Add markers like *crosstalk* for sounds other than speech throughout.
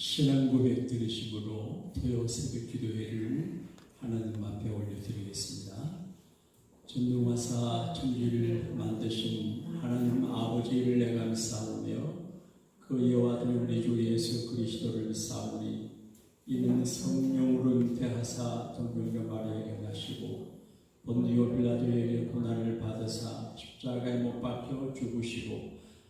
신앙 고백 들으심으로 토요 새벽 기도회를 하나님 앞에 올려드리겠습니다. 전능화사 천지를 만드신 하나님 아버지를 내가 믿사오며 그 여호와들 우리 주 예수 그리스도를 믿사오니 이는 성령으로 잉태하사 동명녀 마리아에게 나시고 본디오 빌라도에게 고난을 받으사 십자가에 못 박혀 죽으시고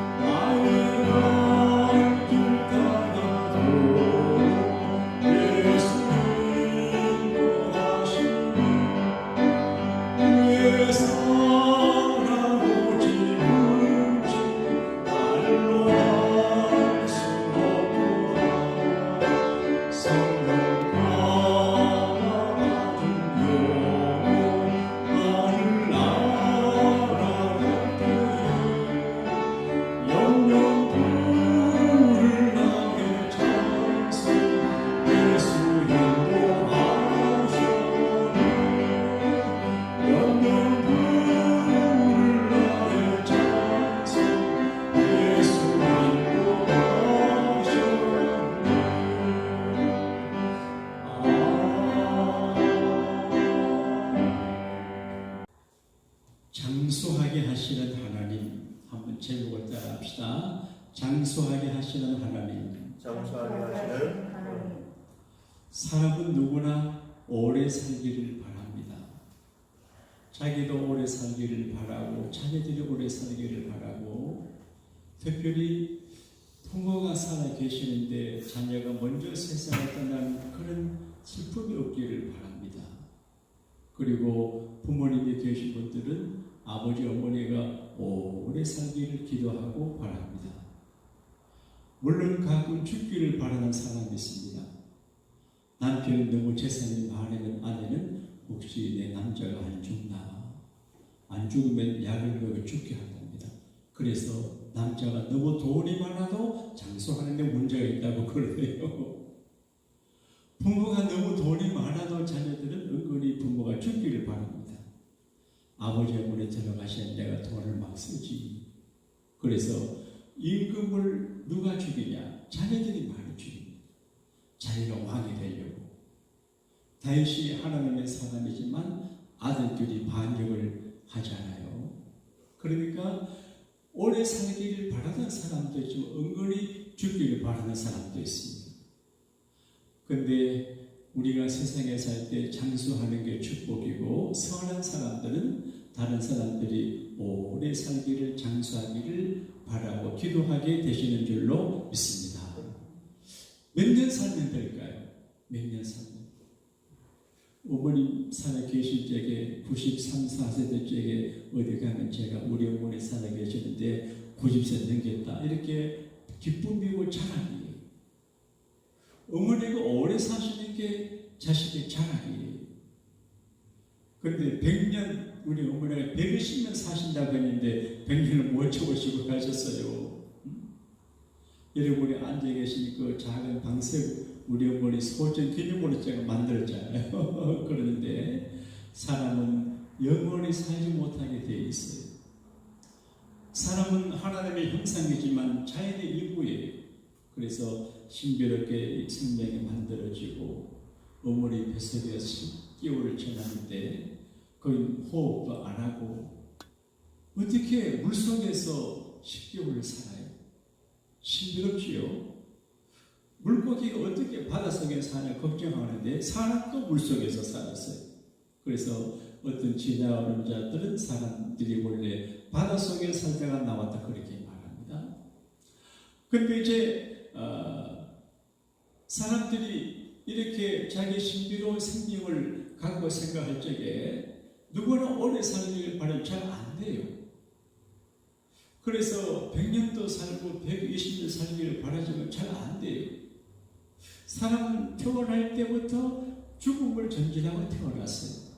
장 특별히 부모가 살아 계시는데 자녀가 먼저 세상을 떠난 그런 슬픔이 없기를 바랍니다. 그리고 부모님이 계신 분들은 아버지 어머니가 오래 살기를 기도하고 바랍니다. 물론 가끔 죽기를 바라는 사람이 있습니다. 남편이 너무 재산이 많은 아내는 혹시 내 남자가 안 죽나? 안 죽으면 약을 먹여 죽게 한답니다. 그래서 남자가 너무 돈이 많아도 장수하는 데 문제가 있다고 그러네요. 부모가 너무 돈이 많아도 자녀들은 은근히 부모가 죽기를 바랍니다. 아버지 어머니 들어가시는 내가 돈을 막 쓰지. 그래서 임금을 누가 죽이냐? 자녀들이 많이 죽입니다. 자기가 왕이 되려고. 다윗이 하나님의 사람이지만 아들들이 반역을 하잖아요. 그러니까 오래 살기를 바라는 사람도 있지만 은근히 죽기를 바라는 사람도 있습니다. 근데 우리가 세상에 살 때 장수하는 게 축복이고 선한 사람들은 다른 사람들이 오래 살기를 장수하기를 바라고 기도하게 되시는 줄로 믿습니다. 몇 년 살면 될까요? 몇 년 살면? 어머님 살아 계실 적에 93, 4세대 적에 어디 가면 제가 우리 어머니 살아 계시는데 90세 넘겼다. 이렇게 기쁨이고 자랑이에요. 어머니가 오래 사시는 게 자식의 자랑이에요. 그런데 100년, 우리 어머니가 120년 사신다고 했는데 100년을 못 쳐보시고 가셨어요. 음? 여러분이 앉아 그 작은 방석, 우리 어머니 소전 기념으로 제가 만들었잖아요. *laughs* 그러는데 사람은 영원히 살지 못하게 되어 있어요. 사람은 하나님의 형상이지만 자연의 일부예요. 그래서 신비롭게 생명이 만들어지고 어머니 뱃속에 10개월을 지났는데 그 호흡도 안 하고 어떻게 물속에서 10개월을 살아요? 신비롭지요? 물고기가 어떻게 바닷속에 사냐 걱정하는데 사람도 물속에서 살았어요. 그래서 어떤 지나오는 자들은 사람들이 원래 바닷속에 살다가 나왔다 그렇게 말합니다. 근데 이제 어, 사람들이 이렇게 자기 신비로운 생명을 갖고 생각할 적에 누구나 오래 살기를 바라면 잘 안 돼요. 그래서 100년도 살고 120년 살기를 바라지만 잘 안 돼요. 사람 태어날 때부터 죽음을 전진하고 태어났어요.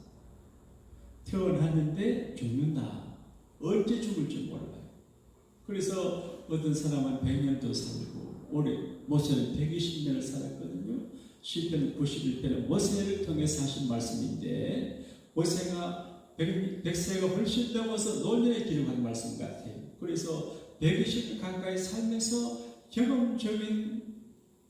태어났는데 죽는다. 언제 죽을지 몰라요. 그래서 어떤 사람은 100년도 살고 올해 모세는 120년을 살았거든요. 시편 91편은 모세를 통해서 하신 말씀인데 모세가 100, 100세가 훨씬 넘어서 노년에 기록한 말씀 같아요. 그래서 120년 가까이 살면서 경험적인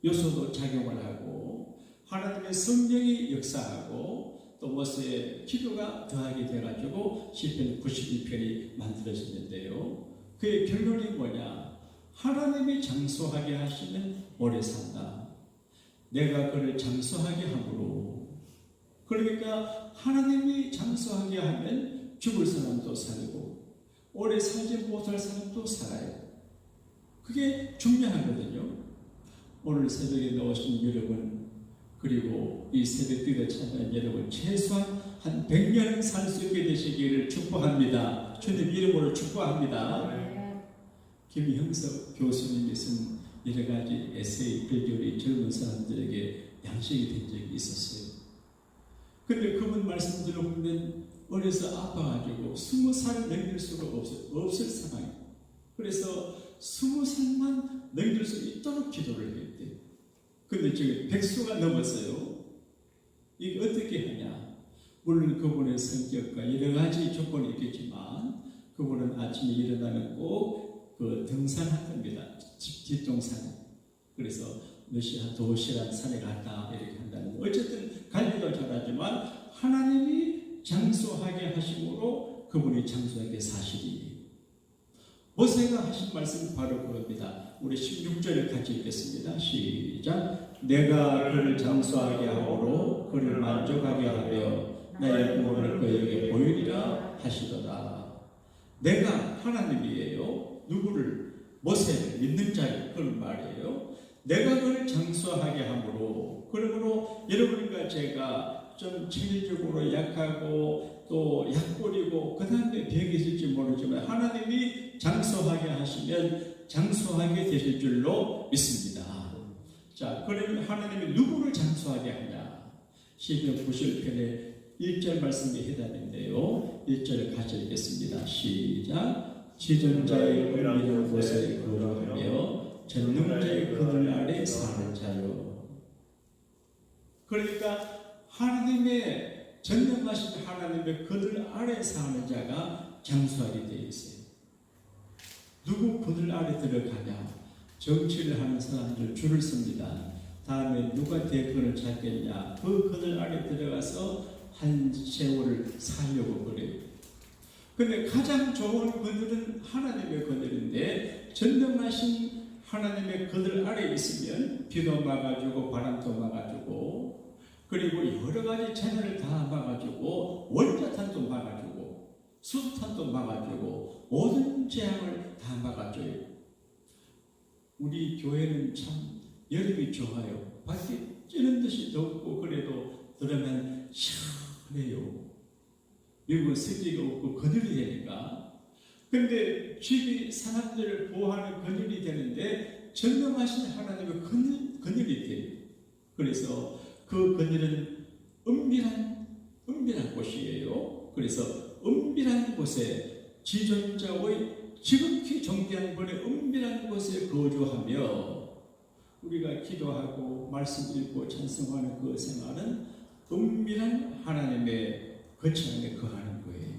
요소도 작용을 하고 하나님의 성령이 역사하고 또 모세의 기도가 더하게 돼가지고 시편 91편이 만들어졌는데요. 그의 결론이 뭐냐? 하나님이 장수하게 하시면 오래 산다. 내가 그를 장수하게 함으로 그러니까 하나님이 장수하게 하면 죽을 사람도 살고 오래 살지 못할 사람도 살아요. 그게 중요하거든요. 오늘 새벽에 나오신 여러분 그리고 이 새벽 때에 찾아온 여러분 최소한 한 100년 살 수 있게 되시기를 축복합니다. 주님 이름으로 축복합니다. 김형석 교수님이 쓴 여러 가지 에세이 글들이 젊은 사람들에게 양식이 된 적이 있었어요. 근데 그분 말씀 들어보면 어려서 아파가지고 스무 살을 넘길 수가 없을, 없을 상황. 그래서 스무 살만 넘길 수 있도록 기도를 했대. 근데 지금 백수가 넘었어요. 이게 어떻게 하냐? 물론 그분의 성격과 여러 가지 조건이 있겠지만 그분은 아침에 일어나면 꼭 그 등산할 겁니다. 집 뒷동산. 그래서 몇 시, 한 2시간 산에 갔다 이렇게 한다는 거. 어쨌든 관리도 잘하지만 하나님이 장수하게 하심으로 그분이 장수하게 사실이 모세가 하신 말씀 바로 그겁니다. 우리 16절을 같이 읽겠습니다. 시작. 내가 그를 장수하게 하므로 그를 만족하게 하며 나의 구원을 그에게 보이리라 하시도다. 내가 하나님이에요. 누구를 모세를 믿는 자를 그런 말이에요. 내가 그를 장수하게 함으로 그러므로 여러분과 제가 좀 체질적으로 약하고 또 약골이고 그 다음에 병이 있을지 모르지만 하나님이 장수하게 하시면 장수하게 되실 줄로 믿습니다. 자, 그러면 하나님이 누구를 장수하게 하냐? 시편 90편에 1절 말씀이 해당인데요. 1절을 같이 읽겠습니다. 시작. 지존자의 은밀한 곳에 거주하며 전능자의 그늘 아래 사는 자요. 그러니까 하나님의 전능하신 하나님의 그늘 아래 사는 자가 장수하게 되어 있어요. 누구 그늘 아래 들어가냐? 정치를 하는 사람들 줄을 섭니다. 다음에 누가 대권을 찾겠냐? 그 그늘 아래 들어가서 한 세월을 살려고 그래요. 근데 가장 좋은 그늘은 하나님의 그늘인데 전능하신 하나님의 그늘 아래 있으면 비도 막아주고 바람도 막아주고 그리고 여러 가지 재난을 다 막아주고 원자탄도 막아주고 수탄도 막아주고 모든 재앙을 다 막아줘요. 우리 교회는 참 여름이 좋아요. 밖에 찌는 듯이 덥고 그래도 들으면 시원해요. 미국은 습기가 없고 그늘이 되니까. 근데 집이 사람들을 보호하는 그늘이 되는데 전능하신 하나님의 그늘, 그늘이 돼요. 그래서 그 그늘은 은밀한 은밀한 곳이에요. 그래서 은밀한 곳에 지존자의 지극히 정대한 분의 은밀한 곳에 거주하며 우리가 기도하고 말씀 읽고 찬송하는 그 생활은 은밀한 하나님의 거처 안에 거하는 거예요.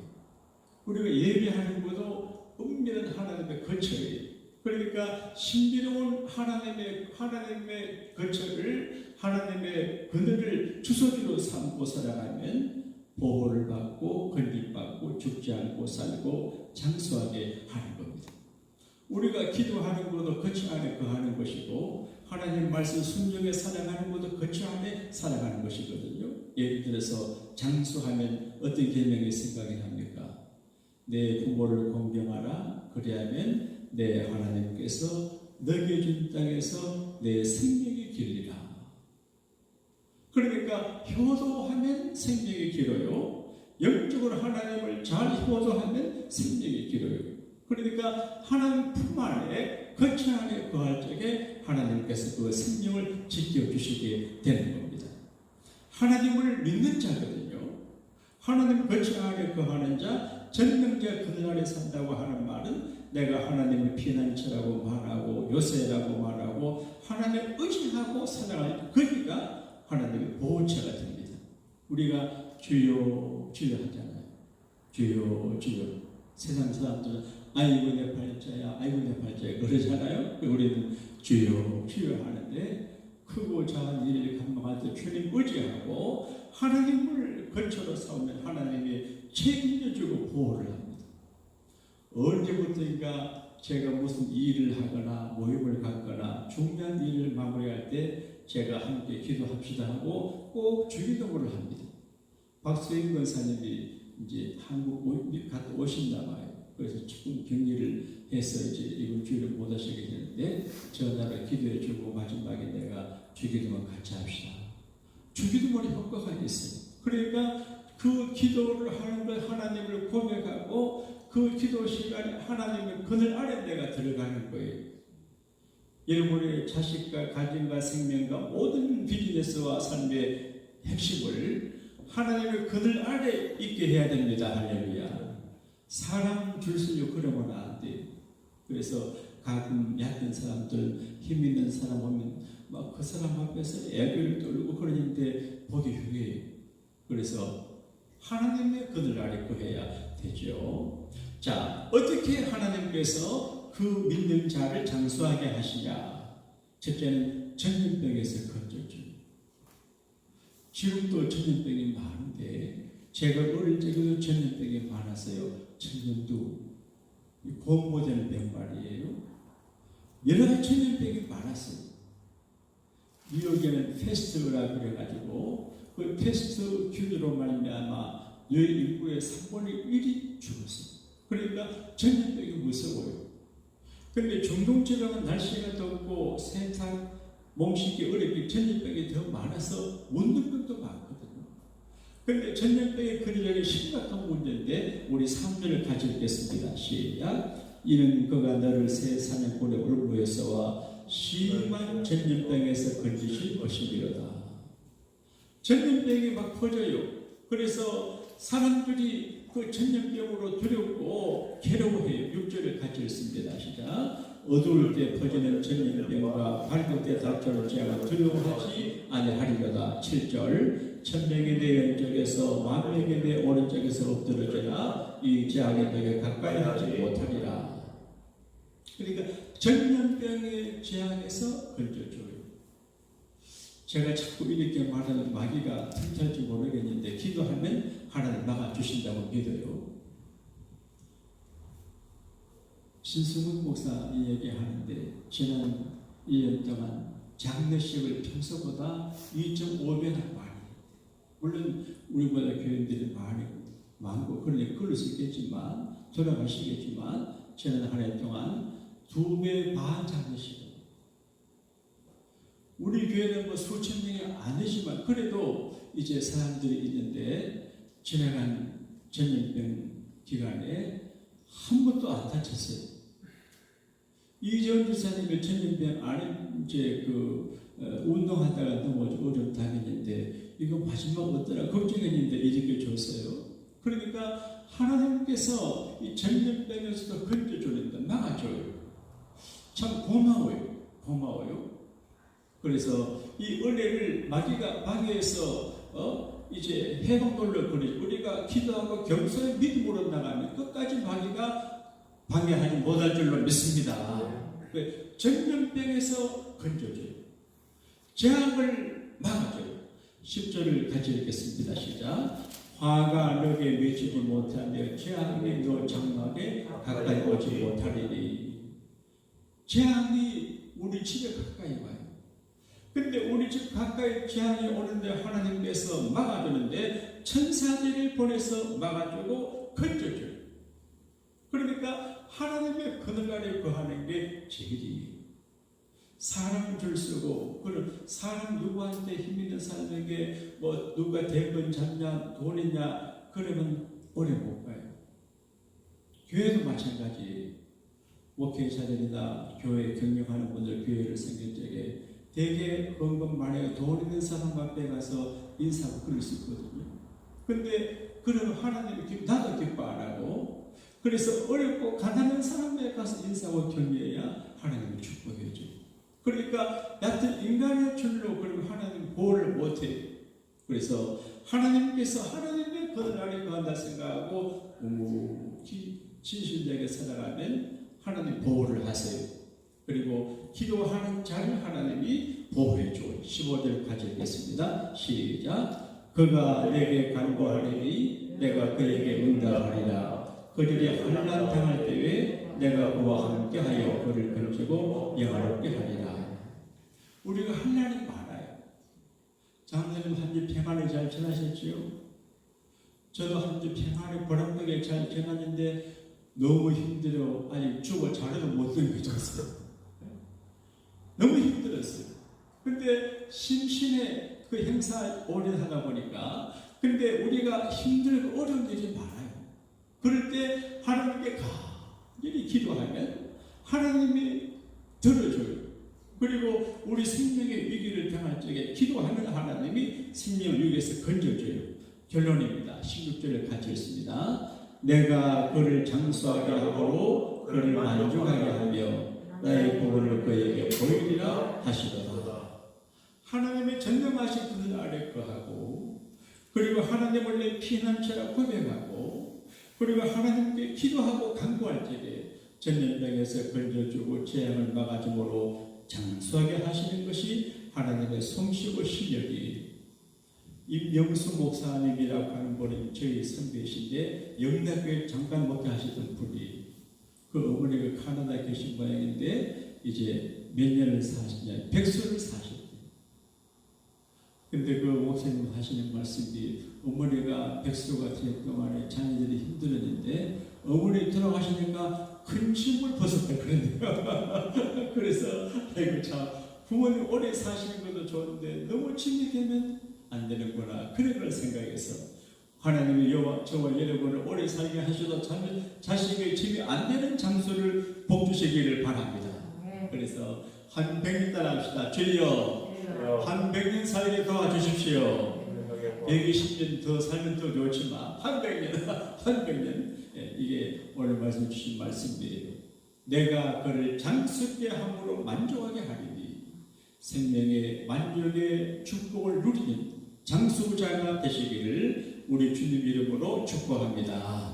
우리가 예배하는 것도 은밀한 하나님의 거처예요. 그러니까 신비로운 하나님의 하나님의 거처를 하나님의 그늘을 주소지로 삼고 살아가면 보호를 받고 건립받고 죽지 않고 살고 장수하게 하는 겁니다. 우리가 기도하는 것도 거처 안에 거하는 것이고 하나님 말씀 순종에 살아가는 것도 거처 안에 살아가는 것이거든요. 예를 들어서 장수하면 어떤 계명이 생각이 납니까? 내 부모를 공경하라. 그리하면 내 하나님께서 너에게 준 땅에서 내 생명이 길리라. 그러니까 효도하면 생명이 길어요. 영적으로 하나님을 잘 효도하면 생명이 길어요. 그러니까 하나님 품 안에 거처 안에 거할 적에 하나님께서 그 생명을 지켜주시게 되는 겁니다. 하나님을 믿는 자거든요. 하나님 거처 안에 거하는 자, 전능자 그들 아래 산다고 하는 말은 내가 하나님을 피난처라고 말하고 요새라고 말하고 하나님을 의지하고 살아갈 거기가 하나님의 보호처가 됩니다. 우리가 주여 주여 하잖아요. 주여 주여 세상 사람들은 아이고 내 팔자야 아이고 내 팔자야 그러잖아요. 우리는 주여 주여 하는데 크고 작은 일을 때 주님 의지하고 하나님을 근처로 삼으면 하나님이 책임져주고 보호를 합니다. 언제부터인가 제가 무슨 일을 하거나 모임을 갖거나 중요한 일을 마무리할 때 제가 함께 기도합시다 하고 꼭 주기도문을 합니다. 박수인 권사님이 이제 한국 오- 갔다 오신다 봐요. 그래서 조금 격리를 해서 이제 이번 주일에 못 하시게 되는데 전화를 기도해 주고 마지막에 내가 주기도문 같이 합시다. 주기도문이 효과가 있어요. 그러니까 그 기도를 하는 걸 하나님을 고백하고 그 기도 시간에 하나님의 그늘 아래 내가 들어가는 거예요. 여러분의 자식과 가정과 생명과 모든 비즈니스와 삶의 핵심을 하나님의 그늘 아래 있게 해야 됩니다. 할렐루야. 사람 줄수록 그러면 안 돼. 그래서 가끔 얕은 사람들, 힘 있는 사람 보면 막 그 사람 앞에서 애를 떨고 그러는데 보기 흉해요. 그래서 하나님의 그늘 아래 거해야 되죠. 자, 어떻게 하나님께서 그 믿는 자를 장수하게 하시냐? 첫째는 전염병에서 건져줘. 지금도 전염병이 많은데 제가 어릴 적에도 전염병이 많았어요. 천년도 공모되는 병 말이에요. 여러 가지 전염병이 많았어요. 뉴욕에는 페스트라 그래가지고 그 페스트 균으로 말미암아 뉴욕 인구의 3분의 1이 죽었어요. 그러니까 전염병이 무서워요. 근데 중동 지방은 날씨가 덥고 세탁 몸 씻기 어렵게 전염병이 더 많아서 문둥병도 많거든요. 근데 전염병이 그러려니 심각한 문제인데 우리 3절을 같이 읽겠습니다. 시작. 이는 그가 너를 새 사냥꾼의 울부에서와 심한 전염병에서 건지실 것이미로다. 전염병이 막 퍼져요. 그래서 사람들이 그 전염병으로 두렵고 괴로워해요. 6절을 같이 읽습니다. 시작. 어두울 때 퍼지는 전염병과 밝을 때 닥쳐올 재앙을 두려워하지 아니하리로다. 7절. 천명에 대해 왼쪽에서 만명에 대해 오른쪽에서 엎드러져라. 이 재앙에 너게 가까이 하지 못하리라. 그러니까 전염병의 재앙에서 건져줘요. 제가 자꾸 이렇게 말하는 마귀가 틈탈지 모르겠는데 기도하면 하나님 막아주신다고 믿어요. 신승훈 목사 이야기하는데 지난 1년 동안 장례식을 평소보다 2.5배나 많이 물론 우리보다 교인들이 많이 많고 그러니 그럴 수 있겠지만 돌아가시겠지만 지난 한 해 동안 두 배 반 장례식을 우리 교회는 뭐 수천 명이 아니지만 그래도 이제 사람들이 있는데 지나간 전염병 기간에 한 번도 안 다쳤어요. 이재원 지사님의 전염병 안에 이제 그 어, 운동하다가 넘어져 어좀 다녔는데 이거 마지막 어떠나 걱정했는데 이렇게 줬어요. 그러니까 하나님께서 이 전염병에서도 건져주는데 막아줘요. 참 고마워요. 고마워요. 그래서 이 은혜를 마귀가 마귀에서 어 이제 해방돌려 버리 우리가 기도하고 경서의 믿음으로 나가면 끝까지 마귀가 방해하지 못할 줄로 믿습니다. 그 전염병에서 건져줘요. 재앙을 막아줘요. 10절을 같이 읽겠습니다. 시작. 화가 너게 미치지 못하며 재앙이 너 장막에 가까이 오지 못하리니 재앙이 우리 집에 가까이 와요. 근데 우리 집 가까이 재앙이 오는데 하나님께서 막아주는데 천사들을 보내서 막아주고 건져줘요. 그러니까 하나님의 그늘 아래 거하는 게 제일이에요. 사람 줄 쓰고 그런 사람 누구한테 힘 있는 사람에게 뭐 누가 대권 잡냐 돈이냐 그러면 오래 못 가요. 교회도 마찬가지예요. 목회자들이나 교회 경영하는 분들 교회를 생길 적에 대개 헌금 많이 돈 있는 사람 앞에 가서 인사하고 그럴 수 있거든요. 근데 그러면 하나님이 기- 나도 기뻐 안 하고 그래서 어렵고 가난한 사람에 가서 인사하고 격려해야 하나님이 축복해 줘요. 그러니까 얕은 인간의 줄로 그러면 하나님 보호를 못해. 그래서 하나님께서 하나님의 아래 거한다 생각하고 묵묵히 진실되게 살아가면 하나님 보호를 하세요. 그리고 기도하는 자를 하나님이 보호해 줘요. 15절 가져겠습니다. 시작. 그가 내게 간구하리니 내가 그에게 응답하리라. 그들이 환난 당할 때에 내가 그와 함께하여 그를 건지고 영화롭게 하리라. 우리가 환난이 많아요. 장로님 한주 평안히 잘 지나셨지요? 저도 한주 평안히 보람되게 잘 지났는데 너무 힘들어. 아니 죽어 자려도 못 들겠었어요. 너무 힘들었어요. 근데 심신의 그 행사 오래 하다 보니까 근데 우리가 힘들고 어려운 일이 많아요. 그럴 때 하나님께 간절히 기도하면 하나님이 들어줘요. 그리고 우리 생명의 위기를 당할 적에 기도하면 하나님이 생명 위기에서 건져줘요. 결론입니다. 16절을 같이 읽습니다. 내가 그를 장수하게 하고 그를 만족하게 하며 나의 복을 그에게 보이리라 하시더라. 하나님의 전능하신 그들 아래 거하고 그리고 하나님을 내 피난처라 고백하고 그리고 하나님께 기도하고 간구할 때에 전염병에서 건져주고 재앙을 막아줌으로 장수하게 하시는 것이 하나님의 솜씨고 실력이 임영수 목사님이라고 하는 분이 저희 선배이신데 영락교회 잠깐 목회 하시던 분이 그 어머니가 카나다에 계신 모양인데 이제 몇 년을 사시냐 백수를 사셨대요. 근데 그 목사님 하시는 말씀이 어머니가 백수가 될 동안에 자녀들이 힘들었는데 어머니 돌아가시니까 큰 짐을 벗었다 그러네요. *laughs* 그래서 아이고 참 부모님 오래 사시는 것도 좋은데 너무 짐이 되면 안 되는구나 그런 걸 생각해서 하나님이 여와 저와 여러분을 오래 살게 하셔도 참 자식의 짐이 안 되는 장소를 복 주시기를 바랍니다. 그래서 한 백년 따라 합시다. 주여 한 백년 살게 도와주십시오. 120년 더 살면 더 좋지만 한 백년 *laughs* 한 백년 예, 이게 오늘 말씀 주신 말씀이에요. 내가 그를 장수게 함으로 만족하게 하리니 생명의 만족의 축복을 누리는 장수자가 되시기를 우리 주님 이름으로 축복합니다.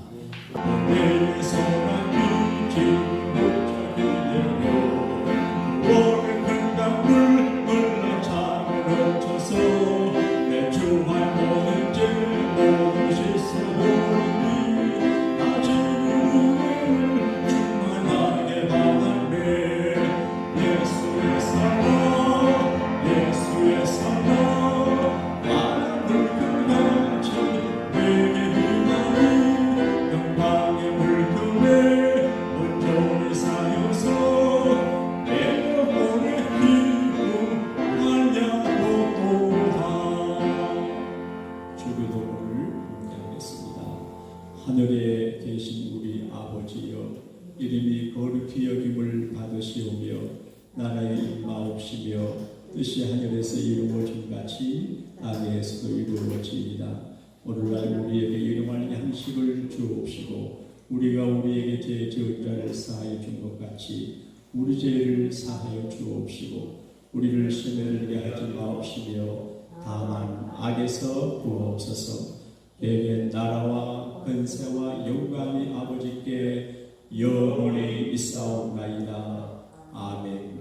우리가 우리에게 죄 지은 자를 사하여 준 것 같이 우리 죄를 사하여 주옵시고 우리를 시험에 들게 하지 마옵시며 다만 악에서 구하옵소서. 내게 나라와 근세와 영광이 아버지께 영원히 있사옵나이다. 아멘